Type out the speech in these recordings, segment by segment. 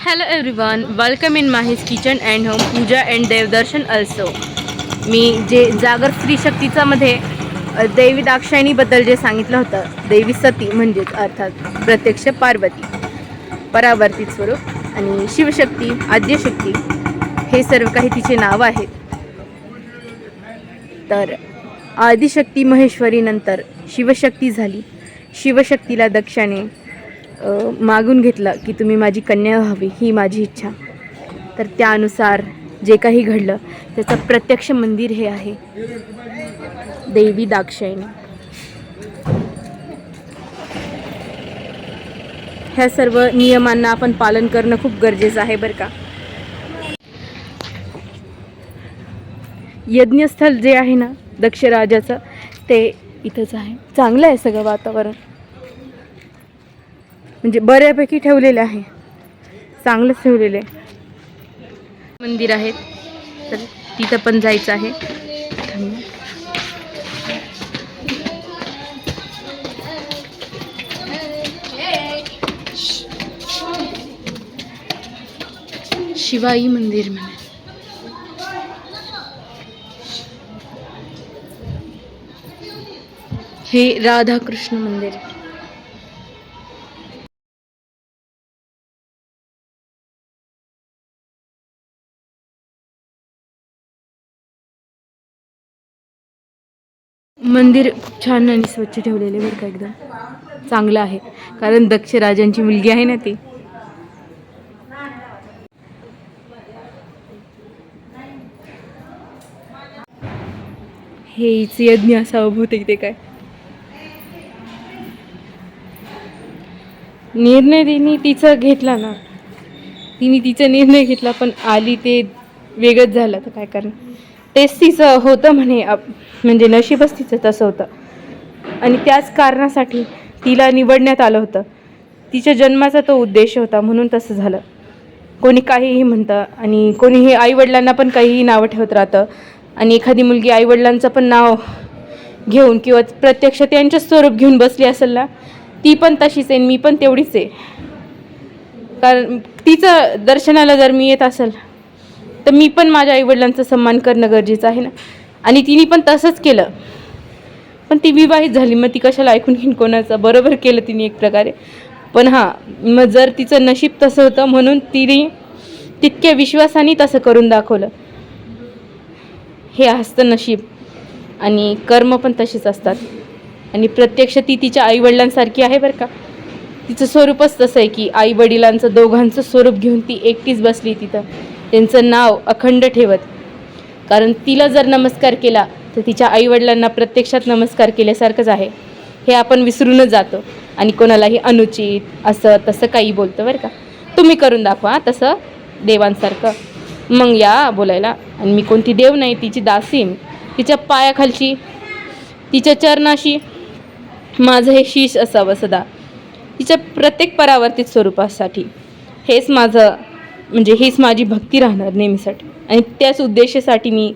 Hello everyone welcome in Mahi's kitchen and home puja and devdarshan also मी जे जागर स्त्री शक्तीचामध्ये देवी दाक्षायणीबद्दल जे सांगितलं होतं देवी सती म्हणजेच अर्थात प्रत्यक्ष पार्वती परावर्तित स्वरूप आणि शिवशक्ती आद्यशक्ती हे सर्व काही तिचे नाव आहेत. तर आदिशक्ती महेश्वरीनंतर शिवशक्ती झाली. शिवशक्तीला दक्षाने मागून घेतलं की तुम्ही माझी कन्या व्हावी ही माझी इच्छा. तर त्यानुसार जे काही घडलं त्याचं प्रत्यक्ष मंदिर हे आहे. देवी दाक्षायणी. ह्या सर्व नियमांना आपण पालन करणं खूप गरजेचं आहे बरं का. यज्ञस्थल जे आहे ना दक्षराजाचं ते इथंच आहे. चांगलं आहे सगळं वातावरण. म्हणजे बऱ्यापैकी ठेवलेले आहे. चांगलंच ठेवलेलं आहे. मंदिर आहेत. तर तिथं पण जायचं आहे. शिवाई मंदिर म्हणे. हे राधाकृष्ण मंदिर. मंदिर खूप छान आणि स्वच्छ ठेवलेले बरं का एकदम. चांगलं आहे. कारण दक्ष राजांची मुलगी आहे ना ती. हेच यज्ञ असावं बहुतेक ते काय. निर्णय तिने तिचा घेतला ना. तिने तिचा निर्णय घेतला पण आली ते वेगळंच झालं तर काय कारण. तेच तिचं होतं म्हणे आप- म्हणजे नशीबच तिचं तसं होतं. आणि त्याच कारणासाठी तिला निवडण्यात आलं होतं. तिच्या जन्माचा तो उद्देश होता म्हणून तसं झालं. कोणी काहीही म्हणतं आणि कोणीही आईवडिलांना पण काहीही नावं ठेवत राहतं. आणि एखादी मुलगी आईवडिलांचं पण नाव घेऊन किंवा प्रत्यक्ष त्यांचं स्वरूप घेऊन बसली असेल ना ती पण तशीच आहे आणि मी पण तेवढीच आहे. कारण तिचं दर्शनाला जर मी येत असेल तर मी पण माझ्या आईवडिलांचा सन्मान करणं गरजेचं आहे ना. आणि तिने पण तसंच केलं. पण ती विवाहित झाली. मग ती कशाला ऐकून घेईन कोणाचं? बरोबर केलं तिने एक प्रकारे. पण हां मग जर तिचं नशीब तसं होतं म्हणून तिने तितक्या विश्वासाने तसं करून दाखवलं. हे असतं नशीब. आणि कर्म पण तशीच असतात. आणि प्रत्यक्ष ती तिच्या आईवडिलांसारखी आहे बरं का. तिचं स्वरूपच तसं आहे की आईवडिलांचं दोघांचं स्वरूप घेऊन ती एकटीच बसली तिथं. त्यांचं नाव अखंड ठेवत. कारण तिला जर नमस्कार केला तर तिच्या आईवडिलांना प्रत्यक्षात नमस्कार केल्यासारखंच आहे. हे आपण विसरूनच जातो. आणि कोणालाही अनुचित असं तसं काही बोलतं बरं का. तुम्ही करून दाखवा तसं देवांसारखं. मग या बोलायला. आणि मी कोणती देव नाही तिची दासीन तिच्या पायाखालची तिच्या चरणाशी माझं हे शीश असावं सदा. तिच्या प्रत्येक परावर्तित स्वरूपासाठी. हेच माझं म्हणजे हेच माझी भक्ती राहणार नेहमीसाठी. आणि त्याच उद्देशासाठी मी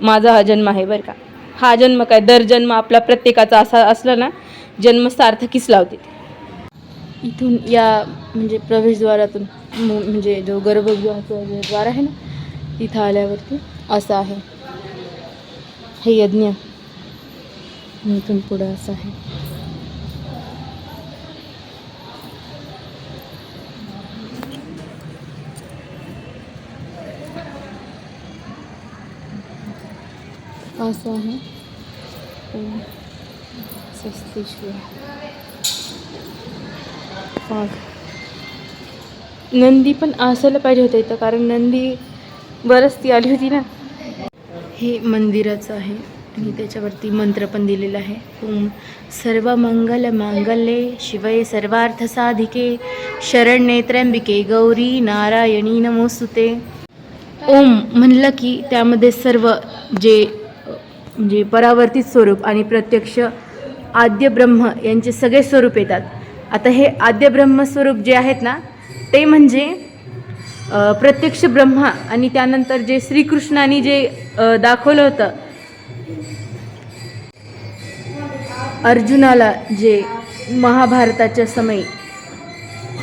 माझा हा जन्म आहे बरं का. हा जन्म काय दर जन्म आपला प्रत्येकाचा असा असला ना जन्म सार्थकीच लावते इथून या म्हणजे प्रवेशद्वारातून म्हणजे जो गर्भगृहाचा जो द्वार आहे ना तिथं आल्यावरती असं आहे. हे यज्ञ. इथून पुढं असं आहे. असं आहे. ओम स्वस्तिश्वर नंदी पण असायला पाहिजे होतं इथं कारण नंदी बरंच ती आली होती ना. हे मंदिराचं आहे आणि त्याच्यावरती मंत्र पण दिलेला आहे. ओम सर्व मंगल मांगल्ये शिवये सर्वार्थ साधिके शरण त्र्यंबिके गौरी नारायणी नमोस्तुते. ओम म्हणलं की त्यामध्ये सर्व जे म्हणजे परावर्तित स्वरूप आणि प्रत्यक्ष आद्य ब्रह्म यांचे सगळे स्वरूप येतात. आता हे आद्य ब्रह्म स्वरूप जे आहेत ना ते म्हणजे प्रत्यक्ष ब्रह्मा आणि त्यानंतर जे श्रीकृष्णाने जे दाखवलं होतं अर्जुनाला जे महाभारताच्या समयी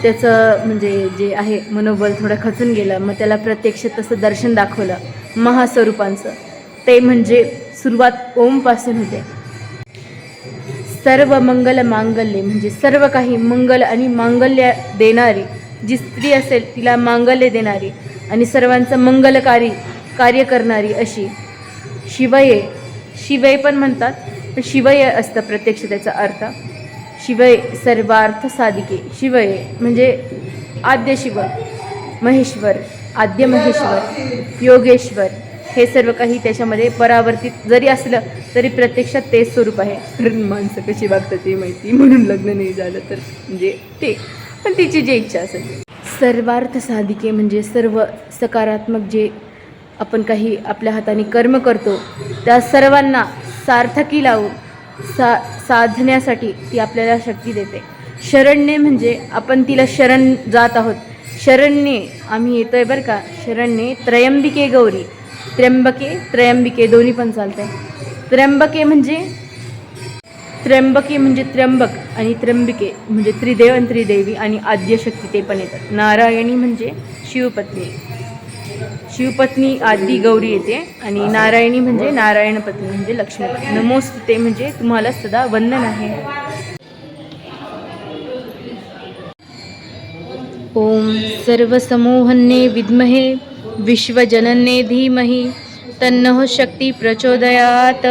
त्याचं म्हणजे जे आहे मनोबल थोडं खचून गेलं मग त्याला प्रत्यक्ष तसं दर्शन दाखवलं महास्वरूपांचं. ते म्हणजे सुरुवात ओमपासून होते. सर्व मंगल मांगल्य म्हणजे सर्व काही मंगल आणि मांगल्य देणारी जी स्त्री असेल तिला मांगल्य देणारी आणि सर्वांचं मंगलकारी कार्य करणारी अशी शिवये. शिवय पण म्हणतात पण शिवय असतं प्रत्यक्ष त्याचा अर्थ. शिवय सर्वार्थ साधिके. शिवये म्हणजे आद्य शिव महेश्वर आद्य महेश्वर योगेश्वर. हे सर्व काही त्याच्यामध्ये परावर्तित जरी असलं तरी प्रत्यक्षात तेच स्वरूप आहे. कारण माणसं कशी वागतात ते माहिती? म्हणून लग्न नाही झालं तर म्हणजे ते. पण तिची जी इच्छा असेल. सर्वार्थ साधिके म्हणजे सर्व सकारात्मक जे आपण काही आपल्या हाताने कर्म करतो त्या सर्वांना सार्थकी लावून सा साधण्यासाठी ती आपल्याला शक्ती देते. शरण्ये म्हणजे आपण तिला शरण जात आहोत. शरण्ये आम्ही येतोय बरं का? शरण्ये त्रयंबिके गौरी. त्र्यंबके त्रयंबिके दोन्ही पण चालतंय. त्र्यंबके म्हणजे त्र्यंबके म्हणजे त्र्यंबक आणि त्र्यंबिके म्हणजे त्रिदेव आणि त्रिदेवी आणि आद्यशक्ती ते पण येतात. नारायणी म्हणजे शिवपत्नी. शिवपत्नी आदी गौरी येते आणि नारायणी म्हणजे नारायण पत्नी म्हणजे लक्ष्मी. नमोस्तुते म्हणजे तुम्हाला सदा वंदन आहे. ओम सर्वसमोहने विद्महे विश्वजनन्ये धीमहि तन्नः शक्ती प्रचोदयात।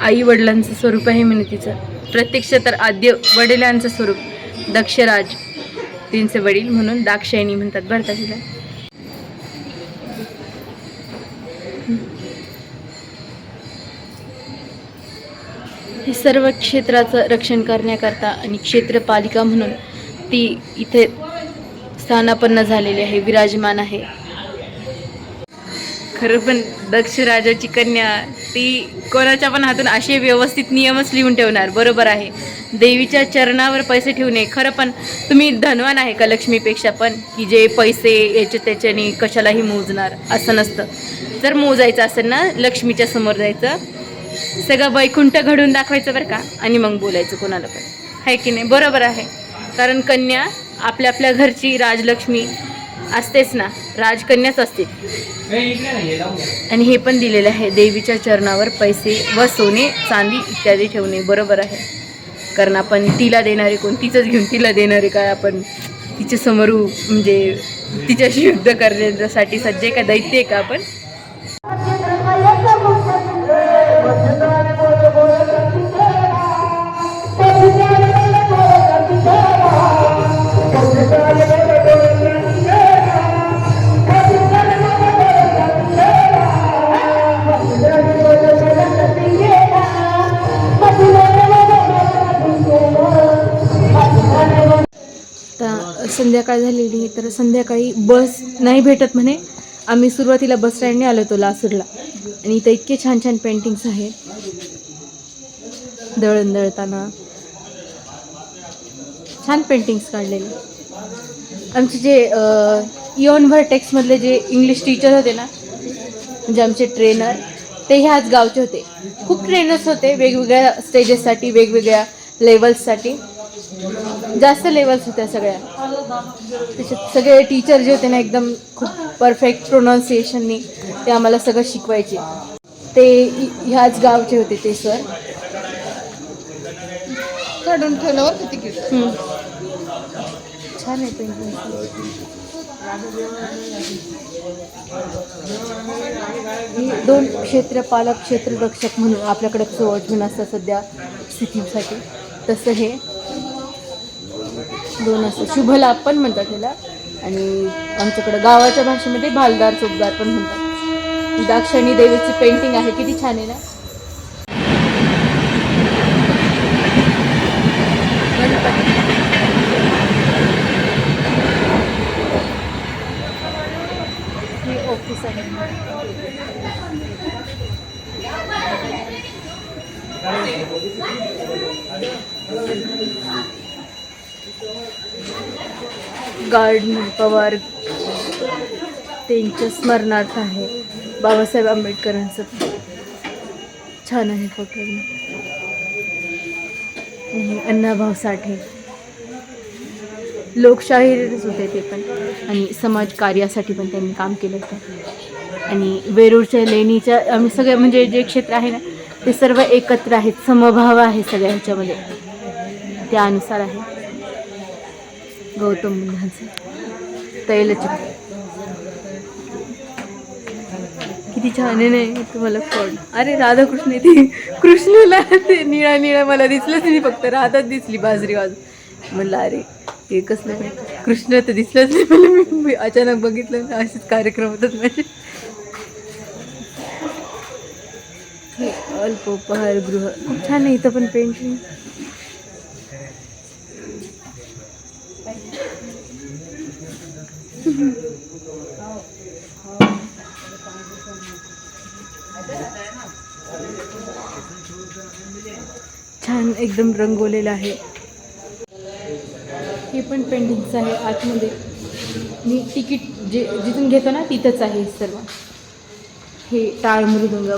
आई वडिलांचं स्वरूप आहे म्हणे तिचं प्रत्यक्ष तर आद्य वडिलांचं स्वरूप. दक्षराज त्यांचे वडील म्हणून दाक्षायणी म्हणतात बरं का तिला? हे सर्व क्षेत्राचं रक्षण करण्याकरता आणि क्षेत्रपालिका म्हणून ती इथे स्थानापन्न झालेली आहे विराजमान आहे. खरं पण दक्ष राजाची कन्या ती कोणाच्या पण हातून असे व्यवस्थित नियमच लिहून ठेवणार बरोबर आहे. देवीच्या चरणावर पैसे ठेवणे खरं पण तुम्ही धनवान आहे का लक्ष्मीपेक्षा? पण की जे पैसे याच्या त्याच्याने कशालाही मोजणार असं नसतं. जर मोजायचं असेल ना लक्ष्मीच्या समोर जायचं सगळं वैकुंठ घडून दाखवायचं बरं का? आणि मग बोलायचं कोणाला पण. आहे की नाही? बरोबर आहे. कारण कन्या आपल्या आपल्या घरची राजलक्ष्मी असतेच ना. राजकन्याच असते. आणि हे पण दिलेलं आहे. देवीच्या चरणावर पैसे व सोने चांदी इत्यादी ठेवणे. बरोबर आहे. कारण आपण तिला देणारे कोण? तिचंच घेऊन तिला देणारे काय आपण? तिच्या समोर म्हणजे तिच्याशी युद्ध करण्यासाठी सज्ज आहे का? दैत्य आहे का आपण? संध्याकाळ झालेली आहे तर संध्याकाळी बस नाही भेटत म्हणे. आम्ही सुरुवातीला बस स्टँडने आलो होतो लासूरला. आणि इथं इतके छान छान पेंटिंग्स आहेत दळण दळताना. छान पेंटिंग्स काढलेले. आमचे जे इओन व्हर्टेक्समधले जे इंग्लिश टीचर होते ना म्हणजे आमचे ट्रेनर ते ह्याच गावचे होते. खूप ट्रेनर्स होते वेगवेगळ्या स्टेजेससाठी वेगवेगळ्या लेवल्ससाठी जास्त लेवल्स होत्या सगळ्या. त्याच्यात सगळे टीचर जे होते ना एकदम खूप परफेक्ट प्रोनाऊन्सिएशननी ते आम्हाला सगळं शिकवायचे. ते ह्याच गावचे होते ते सर काढून ठेवल्यावर ते तिकीट हम्म. छान आहे पेंटिंग दोन क्षेत्रपालक क्षेत्ररक्षक म्हणून आपल्याकडे वॉचमॅन असतं सध्या स्थितीसाठी तसं हे. दोन असतात शुभ लाभ पण म्हणतात त्याला आणि आमच्याकडे गावाच्या भाषेमध्ये भालदार चोपदार पण म्हणतात. दाक्षणी देवीची पेंटिंग आहे किती छान आहे ना? ऑफिस आहे. गार्डन पवार त्यांच्या स्मरणार्थ आहे. बाबासाहेब आंबेडकरांचं. छान आहे फोटो अण्णाभाऊ साठे. लोकशाहीरच होते ते पण. आणि समाज कार्यासाठी पण त्यांनी काम केलं होतं. आणि वेरूळच्या लेणीच्या आम्ही सगळे म्हणजे जे क्षेत्र आहे ना ते सर्व एकत्र आहेत. समभाव आहे सगळ्या ह्याच्यामध्ये त्यानुसार आहे. गौतम बुद्धांचं. तैलचित्र. किती छान आहे नाही तुम्हाला कोण अरे राधाकृष्ण आहे ते कृष्णला ते निळा निळा मला दिसलंच नाही फक्त राधाच दिसली बाजरी वाज म्हणलं अरे हे कसलं कृष्ण तर दिसलंच नाही. मला मी- अचानक बघितलं असेच कार्यक्रम होतात माझे. हे अल्पोपहारगृह खूप छान आहे इथं पण पेंटिंग. छान एकदम रंगवलेलं आहे. हे पण पेंटिंगचं आहे आतमध्ये. मी तिकीट जे जिथून घेतो ना तिथंच आहे सर्व. हे टाळ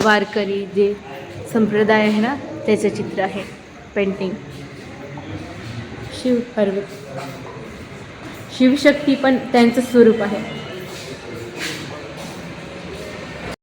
वारकरी जे संप्रदाय आहे ना त्याचं चित्र आहे. पेंटिंग शिव पार्वती. शिवशक्ती पण त्यांचं स्वरूप आहे.